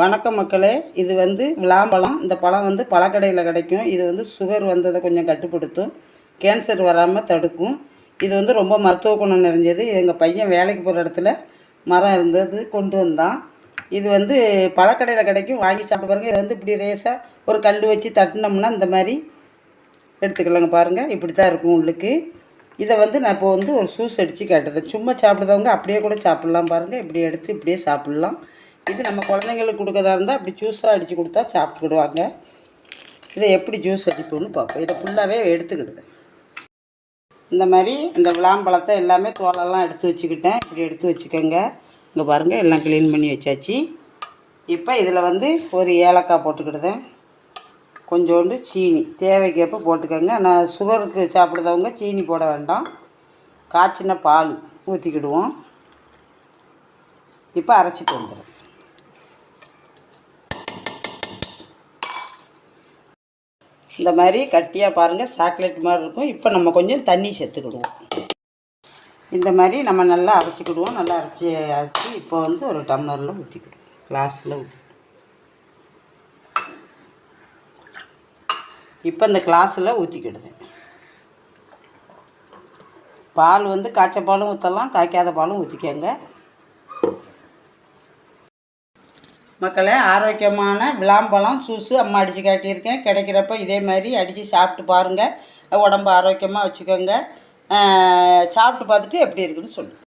வணக்கம் மக்களே இது வந்து விளாம்பழம் இந்த பழம் வந்து பழக்கடையில் கிடைக்கும். இது வந்து சுகர் வந்ததை கொஞ்சம் கட்டுப்படுத்தும். கேன்சர் வராமல் தடுக்கும். இது வந்து ரொம்ப மருத்துவ குணம் நிறைஞ்சது. எங்கள் பையன் வேலைக்கு போகிற இடத்துல மரம் இருந்தது கொண்டு வந்தான். இது வந்து பழக்கடையில் கிடைக்கும். வாங்கி சாப்பிட்டு பாருங்கள் இது வந்து இப்படி ரேஸாக ஒரு கல் வச்சு தட்டினோம்னா இந்த மாதிரி எடுத்துக்கலாங்க பாருங்கள் இப்படி தான் இருக்கும் உள்ளுக்கு. இதை வந்து நான் இப்போ வந்து ஒரு சூஸ் அடித்து காட்டுறேன். சும்மா சாப்பிடுறவங்க அப்படியே கூட சாப்பிட்லாம் பாருங்கள் இப்படி எடுத்து இப்படியே சாப்பிட்லாம். இது நம்ம குழந்தைங்களுக்கு கொடுக்கறதா இருந்தால் அப்படி ஜூஸாக அடித்து கொடுத்தா சாப்பிட்டுக்கிடுவாங்க. இதை எப்படி ஜூஸ் அடிப்போம்னு பார்ப்போம். இதை ஃபுல்லாகவே எடுத்துக்கிடுது. இந்த மாதிரி இந்த விளாம்பழத்தை எல்லாமே தோலெல்லாம் எடுத்து வச்சுக்கிட்டேன். இப்படி எடுத்து வச்சுக்கோங்க. இங்கே பாருங்கள் எல்லாம் க்ளீன் பண்ணி வச்சாச்சு. இப்போ இதில் வந்து ஒரு ஏலக்காய் போட்டுக்கிடுதேன். கொஞ்சோண்டு சீனி. தேவைக்கேற்ப போட்டுக்கோங்க. நான் சுகருக்கு சாப்பிடுறவங்க சீனி போட வேண்டாம். காய்ச்சின பால் ஊற்றிக்கிடுவோம் இப்போ அரைச்சிட்டு வந்துடும் இந்த மாதிரி கட்டியாக பாருங்கள் சாக்லேட் மாதிரி இருக்கும். இப்போ நம்ம கொஞ்சம் தண்ணி சேர்த்துக்கிடுவோம். இந்த மாதிரி நம்ம நல்லா அரைச்சிக்கிடுவோம். நல்லா அரைச்சி அரைச்சி இப்போ வந்து ஒரு டம்ளரில் ஊற்றிக்கிடுவோம் கிளாஸில் ஊற்றி இப்போ இந்த கிளாஸில் ஊற்றிக்கிடுது பால் வந்து காய்ச்ச பாலும் ஊற்றலாம் காய்க்காத பாலும் ஊற்றிக்கங்க மக்களை ஆரோக்கியமான விளாம்பழம் ஜூஸு அம்மா அடித்து காட்டியிருக்கேன். கிடைக்கிறப்ப இதே மாதிரி அடித்து சாப்பிட்டு பாருங்கள் உடம்பு ஆரோக்கியமாக வச்சுக்கோங்க. சாப்பிட்டு பார்த்துட்டு எப்படி இருக்குன்னு சொல்லுங்கள்